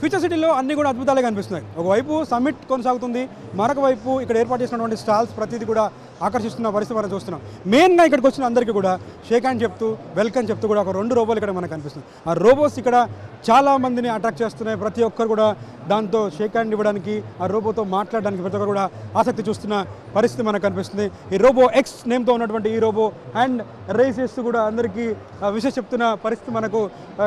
Future సిటీలో అన్ని కూడా అద్భుతాలే కనిపిస్తున్నాయి. ఒకవైపు సమ్మిట్ కొనసాగుతుంది. మరొక వైపు ఇక్కడ ఏర్పాటు చేసినటువంటి స్టాల్స్ ప్రతిదీ కూడా ఆకర్షిస్తున్న పరిస్థితి మనం చూస్తున్నాం. మెయిన్గా ఇక్కడికి వచ్చిన అందరికీ కూడా షేక్ హ్యాండ్ చెప్తూ వెల్కమ్ చెప్తూ కూడా ఒక రెండు రోబోలు ఇక్కడ మనకు కనిపిస్తుంది. ఆ రోబోస్ ఇక్కడ చాలా మందిని అట్రాక్ట్ చేస్తున్నాయి. ప్రతి ఒక్కరు కూడా దాంతో షేక్ హ్యాండ్ ఇవ్వడానికి ఆ రోబోతో మాట్లాడడానికి ప్రతి ఒక్కరు కూడా ఆసక్తి చూస్తున్న పరిస్థితి మనకు కనిపిస్తుంది. ఈ రోబో ఎక్స్ నేమ్తో ఉన్నటువంటి ఈ రోబో అండ్ రేస్ చేస్తూ కూడా అందరికీ విషయం చెప్తున్న పరిస్థితి మనకు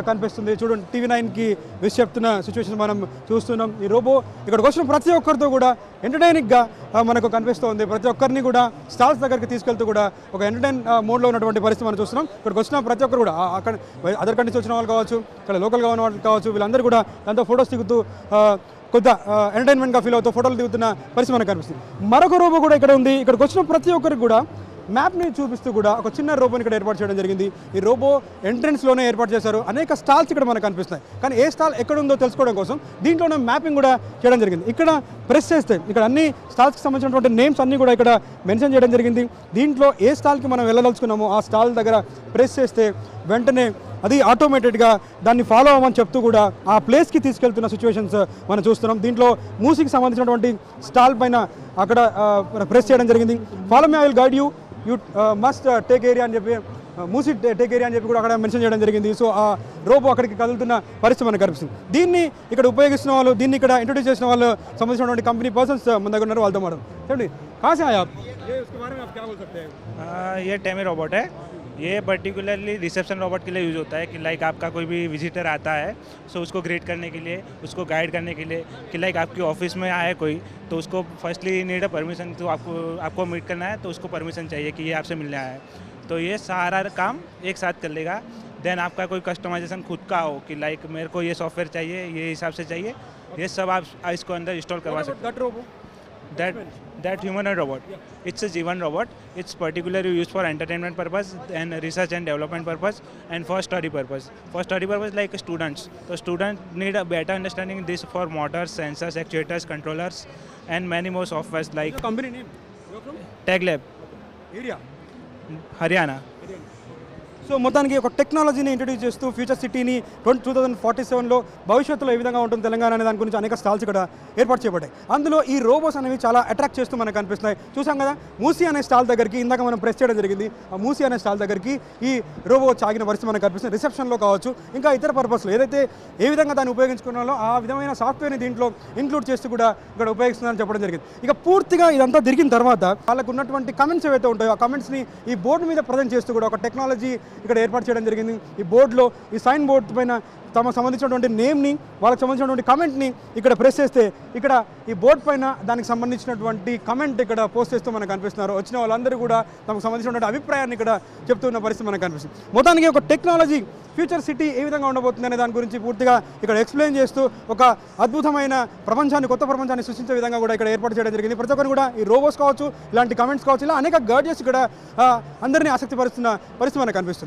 కనిపిస్తుంది. చూడండి టీవీ నైన్కి విషయం చెప్తున్న సిచ్యువేషన్ మనం చూస్తున్నాం. ఈ రోబో ఇక్కడికి వచ్చిన ప్రతి ఒక్కరితో కూడా ఎంటర్టైనింగ్గా మనకు కనిపిస్తుంది. ప్రతి ఒక్కరిని కూడా స్టాల్స్ దగ్గరికి తీసుకెళ్తూ కూడా ఒక ఎంటర్టైన్ మోడ్లో ఉన్నటువంటి పరిస్థితి మనం చూస్తున్నాం. ఇక్కడికి వచ్చిన ప్రతి ఒక్కరు కూడా అక్కడ అదర్ కంట్రీస్ వచ్చిన వాళ్ళు కావచ్చు ఇక్కడ లోకల్గా ఉన్న వాళ్ళు కావచ్చు వీళ్ళందరూ కూడా దాంతో ఫొటోస్ దిగుతూ ఆ, కొంత ఎంటర్టైన్మెంట్గా ఫీల్ అవుతూ ఫోటోలు దిగుతున్న పరిస్థితి మనకు కనిపిస్తుంది. మరొక రోబో కూడా ఇక్కడ ఉంది. ఇక్కడికి వచ్చిన ప్రతి ఒక్కరికి కూడా మ్యాప్ని చూపిస్తూ కూడా ఒక చిన్న రోబోని ఇక్కడ ఏర్పాటు చేయడం జరిగింది. ఈ రోబో ఎంట్రన్స్లోనే ఏర్పాటు చేశారు. అనేక స్టాల్స్ ఇక్కడ మనకు కనిపిస్తున్నాయి. కానీ ఏ స్టాల్ ఎక్కడ ఉందో తెలుసుకోవడం కోసం దీంట్లోనే మ్యాపింగ్ కూడా చేయడం జరిగింది. ఇక్కడ ప్రెస్ చేస్తే ఇక్కడ అన్ని స్టాల్స్కి సంబంధించినటువంటి నేమ్స్ అన్నీ కూడా ఇక్కడ మెన్షన్ చేయడం జరిగింది. దీంట్లో ఏ స్టాల్కి మనం వెళ్ళదలుచుకున్నామో ఆ స్టాల్ దగ్గర ప్రెస్ చేస్తే వెంటనే అది ఆటోమేటెడ్గా దాన్ని ఫాలో అవ్వమని చెప్తూ కూడా ఆ ప్లేస్కి తీసుకెళ్తున్న సిచ్యువేషన్స్ మనం చూస్తున్నాం. దీంట్లో మూసీకి సంబంధించినటువంటి స్టాల్ పైన అక్కడ ప్రెస్ చేయడం జరిగింది. Follow me I will guide you. You must take area అని చెప్పి uh, మూసీ టేక్ ఏరియా అని చెప్పి కూడా అక్కడ మెన్షన్ చేయడం జరిగింది సో ఆ రోబో అక్కడికి కదులుతున్న పరిస్థితి మనకు కనిపిస్తుంది దీన్ని ఇక్కడ ఉపయోగిస్తున్న వాళ్ళు దీన్ని ఇక్కడ ఇంట్రొడ్యూస్ చేసిన వాళ్ళు సంబంధించినటువంటి కంపెనీ పర్సన్స్ మన దగ్గర ఉన్నారు వాళ్ళతో మాట చెప్పండి కాసే ఆయా हाँ, ये टेमी रोबोट है ये पर्टिकुलरली रिसेप्शन रॉबोट के लिए यूज़ होता है कि लाइक आपका कोई भी विजिटर आता है सो उसको ग्रेट करने के लिए उसको गाइड करने के लिए कि लाइक आपकी ऑफ़िस में आया कोई तो उसको फर्स्टली नीड अ परमिशन तो आपको आपको मीट करना है तो उसको परमिशन चाहिए कि ये आपसे मिलने आया है। तो ये सारा काम एक साथ कर लेगा। देन आपका कोई कस्टमाइजेशन खुद का हो कि लाइक मेरे को ये सॉफ्टवेयर चाहिए ये हिसाब से चाहिए ये सब आप इसको अंदर इंस्टॉल करवा सकते हो। that that humanoid robot. It's a G1 robot. It's particularly used for entertainment purpose and research and development purpose and for study purpose. For study purpose like students. So students need a better understanding this for motors, sensors, actuators, controllers and many more softwares like company name? You're from? Tech Lab. Area? Haryana. So మొత్తానికి ఒక టెక్నాలజీని introduce చేస్తూ future సిటీని twenty two thousand forty సెవెన్లో భవిష్యత్తులో ఏ విధంగా ఉంటుంది తెలంగాణ అనే దాని గురించి అనేక స్టాల్స్ ఇక్కడ ఏర్పాటు చేయబడ్డాయి. అందులో ఈ రోబోస్ అనేవి చాలా అట్రాక్ట్ చేస్తూ మనకు కనిపిస్తున్నాయి. చూసాం కదా? మూసీ అనే స్టాల్ దగ్గరికి ఇందాక మనం ప్రెస్ చేయడం జరిగింది. ఆ మూసీ అనే స్టాల్ దగ్గరికి ఈ రోబో చాగిన పరిస్థితి మనకు కనిపిస్తుంది. రిసెప్షన్లో కావచ్చు ఇంకా ఇతర పర్పస్లో ఏదైతే ఏ విధంగా దాన్ని ఉపయోగించుకున్నాలో ఆ విధమైన సాఫ్ట్వేర్ని దీంట్లో ఇంక్లూడ్ చేస్తూ కూడా ఇక్కడ ఉపయోగిస్తున్నారని చెప్పడం జరిగింది. ఇక పూర్తిగా ఇదంతా తిరిగిన తర్వాత వాళ్ళకు ఉన్నటువంటి కమెంట్స్ ఏవైతే ఉంటాయో ఆ కమెంట్స్ని ఈ బోర్డు మీద ప్రజెంట్ చేస్తూ కూడా ఒక టెక్నాలజీ ఇక్కడ ఏర్పాటు చేయడం జరిగింది. ఈ బోర్డులో ఈ సైన్ బోర్డు పైన తమ సంబంధించినటువంటి నేమ్ని వాళ్ళకి సంబంధించినటువంటి కమెంట్ని ఇక్కడ ప్రెస్ చేస్తే ఇక్కడ ఈ బోర్డు పైన దానికి సంబంధించినటువంటి కమెంట్ ఇక్కడ పోస్ట్ చేస్తూ మనకు కనిపిస్తున్నారు. వచ్చిన వాళ్ళందరూ కూడా తమకు సంబంధించినటువంటి అభిప్రాయాన్ని ఇక్కడ చెప్తున్న పరిస్థితి మనకు కనిపిస్తుంది. మొత్తానికి ఒక టెక్నాలజీ ఫ్యూచర్ సిటీ ఏ విధంగా ఉండబోతుంది అనే దాని గురించి పూర్తిగా ఇక్కడ ఎక్స్ప్లెయిన్ చేస్తూ ఒక అద్భుతమైన ప్రపంచాన్ని కొత్త ప్రపంచాన్ని సృష్టించే విధంగా కూడా ఇక్కడ ఏర్పాటు చేయడం జరిగింది. ప్రతి ఒక్కరు కూడా ఈ రోబోస్ కావచ్చు ఇలాంటి కమెంట్స్ కావచ్చు ఇలా అనేక గర్జెస్ ఇక్కడ అందరినీ ఆసక్తి పరుస్తున్న పరిస్థితి మనకు కనిపిస్తుంది.